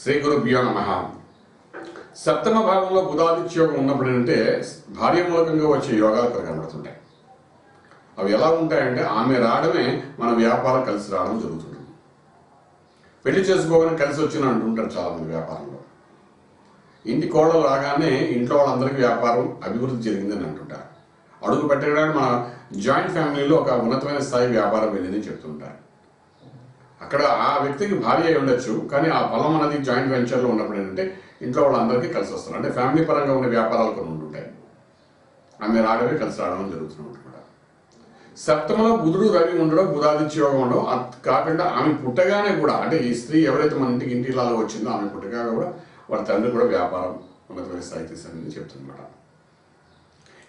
శ్రీ గురుభ్యో నమ. సప్తమ భాగంలో బుధాదిత్య యోగం ఉన్నప్పుడు ఏంటంటే భార్య మూలకంగా వచ్చే యోగాలు ఇక్కడ కనబడుతుంటాయి అవి ఎలా ఉంటాయంటే ఆమె రావడమే మన వ్యాపారం కలిసి రావడం జరుగుతుంది. పెళ్ళి చేసుకోగానే కలిసి వచ్చిన అంటుంటారు చాలామంది వ్యాపారంలో. ఇంటి కోడలు రాగానే ఇంట్లో వాళ్ళందరికీ వ్యాపారం అభివృద్ధి జరిగిందని అంటుంటారు. అడుగు పెట్టడానికి మన జాయింట్ ఫ్యామిలీలో ఒక ఉన్నతమైన స్థాయి వ్యాపారం వెళ్ళిందని చెప్తుంటారు. అక్కడ ఆ వ్యక్తికి భార్య అయి ఉండొచ్చు కానీ ఆ పొలం అనేది జాయింట్ వెంచర్లో ఉన్నప్పుడు ఏంటంటే ఇంట్లో వాళ్ళందరికీ కలిసి వస్తారు అంటే ఫ్యామిలీ పరంగా ఉన్న వ్యాపారాలు కొన్ని ఉంటుంటాయి ఆమె రావడమే కలిసి రావడం జరుగుతున్నట్టు కూడా. సప్తమలో బుధుడు రవి ఉండడం బుధాదిత్య యోగం ఉండడం అది కాకుండా ఆమె పుట్టగానే కూడా అంటే ఈ స్త్రీ ఎవరైతే మన ఇంటికి ఇంటి ఇలాలో వచ్చిందో ఆమె పుట్టగానే కూడా వాళ్ళ తండ్రి కూడా వ్యాపారం ఉన్నతమైన స్థాయి తీసారని చెప్తుందన్నమాట.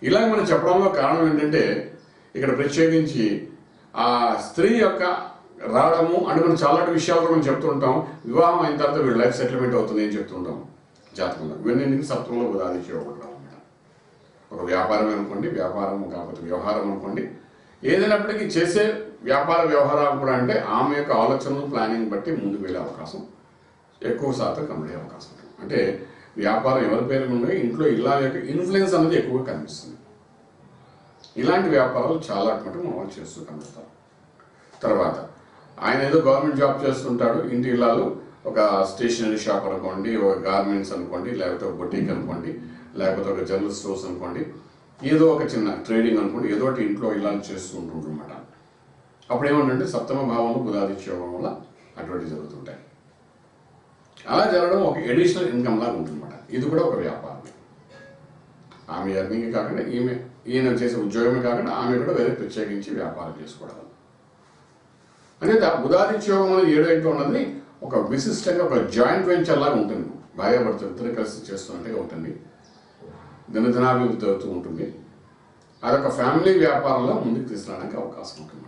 ఇలా మనం చెప్పడంలో కారణం ఏంటంటే ఇక్కడ ప్రత్యేకించి ఆ స్త్రీ యొక్క రావడము అంటే మనం చాలా విషయాలు కూడా మనం చెప్తుంటాం వివాహం అయిన తర్వాత వీళ్ళ లైఫ్ సెటిల్మెంట్ అవుతుంది అని చెప్తుంటాం జాతకంలో ఇవన్నీ సప్తమంలో ఉదాహరించి ఇవ్వకూడదు ఒక వ్యాపారం అనుకోండి వ్యాపారం కాకపోతే వ్యవహారం అనుకోండి. ఏదైనప్పటికీ చేసే వ్యాపార వ్యవహారాలు కూడా అంటే ఆమె యొక్క ఆలోచనలు ప్లానింగ్ బట్టి ముందుకు వెళ్ళే అవకాశం ఎక్కువ శాతం కనబడే అవకాశం ఉంటుంది. అంటే వ్యాపారం ఎవరి పేరు ఉండే ఇంట్లో ఇలా యొక్క ఇన్ఫ్లుయెన్స్ అనేది ఎక్కువగా కనిపిస్తుంది. ఇలాంటి వ్యాపారాలు చాలా మటుకు మన వాళ్ళు చేస్తూ కనబడతారు తర్వాత ఆయన ఏదో గవర్నమెంట్ జాబ్ చేస్తుంటాడు. ఇంటి ఇల్లాలు ఒక స్టేషనరీ షాప్ అనుకోండి ఒక గార్మెంట్స్ అనుకోండి లేకపోతే ఒక బొటీక్ అనుకోండి లేకపోతే ఒక జనరల్ స్టోర్స్ అనుకోండి. ఏదో ఒక చిన్న ట్రేడింగ్ అనుకోండి ఏదో ఒకటి ఇంట్లో ఇలా చేస్తూ ఉంటుంటారన్నమాట అప్పుడు ఏమంటే సప్తమ భావంలో బుధాదిత్యోగం వల్ల అటువంటి జరుగుతుంటాయి. అలా జరగడం ఒక ఎడిషనల్ ఇన్కమ్ లాగా ఉంటుందన్నమాట. ఇది కూడా ఒక వ్యాపారం ఆమె ఎర్నింగ్ కాకుండా ఈమె ఈయన చేసే ఉద్యోగమే కాకుండా ఆమె కూడా వేరే ప్రత్యేకించి వ్యాపారం చేసుకోవడం. అనేది ఆ బుధాదిత్య అనేది ఏడో ఉన్నది ఒక విశిష్టంగా ఒక జాయింట్ వెంచర్ లాగా ఉంటుంది. భార్యాభర్త ఇద్దరు కలిసి చేస్తున్నట్టుగా ఉంటుంది. దినదినాభివృద్ధి అవుతూ ఉంటుంది. అదొక ఫ్యామిలీ వ్యాపారంలో ముందుకు తీసుకురావడానికి అవకాశం ఉంటుంది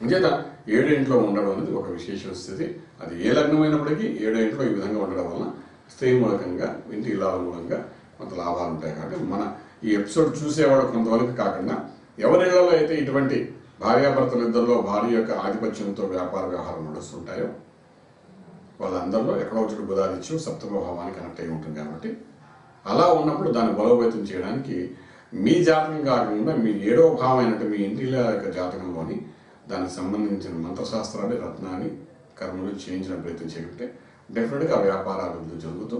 అంచేత ఏడింట్లో ఉండడం అనేది ఒక విశేష స్థితి. అది ఏ లగ్నమైనప్పటికీ ఏడింట్లో ఈ విధంగా ఉండడం వలన స్త్రీ మూలకంగా ఇంటి ఇల్లాల మూలంగా కొంత లాభాలు ఉంటాయి. కాబట్టి మన ఈ ఎపిసోడ్ చూసేవాడు కొంతవరకు కాకుండా ఎవరిలో అయితే ఇటువంటి భార్యాభర్తలు ఇద్దరిలో భార్య యొక్క ఆధిపత్యంతో వ్యాపార వ్యవహారం నడుస్తుంటాయో వాళ్ళందరిలో ఎక్కడో ఒకటి బుధాదిత్యం సప్తమ భావానికి కనెక్ట్ అయి ఉంటుంది కాబట్టి అలా ఉన్నప్పుడు దాన్ని బలోపేతం చేయడానికి మీ జాతకం కాకుండా మీ ఏడో భావం అయినట్టు మీ ఇంటిల యొక్క జాతకంలోని దానికి సంబంధించిన మంత్రశాస్త్రాన్ని రత్నాన్ని కర్మలు చేయించిన ప్రయత్నం చేయకుంటే డెఫినెట్గా ఆ వ్యాపార అభివృద్ధి జరుగుతూ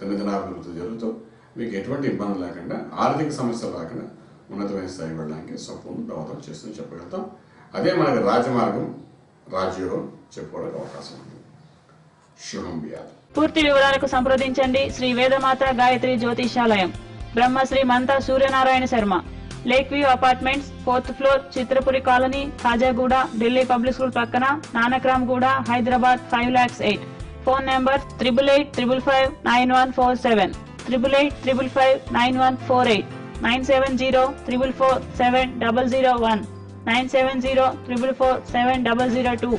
దినదినాభివృద్ధి జరుగుతూ మీకు ఎటువంటి ఇబ్బంది లేకుండా ఆర్థిక సమస్యలు రాకుండా ఉన్నతమైన స్థాయి వెళ్ళడానికి సంపూర్ణ దోహదం చేస్తుందని చెప్పగలుగుతాం. అదే మనకి రాజమార్గం రాజయోగం చెప్పుకోవడానికి అవకాశం ఉంది. శుభం వ్యాధి. పూర్తి వివరాలకు సంప్రదించండి Shri Vedamata Gayatri జ్యోతిషాలయం. Brahmashri Mantha Suryanarayana Sharma. Lake view apartments fourth floor Chitrapuri colony Khajaguda Delhi public school పక్కన Nanakramguda Hyderabad five lakhs eight. Phone number triple eight triple five nine one four seven. Triple eight triple five nine one four eight. 970 444 970 444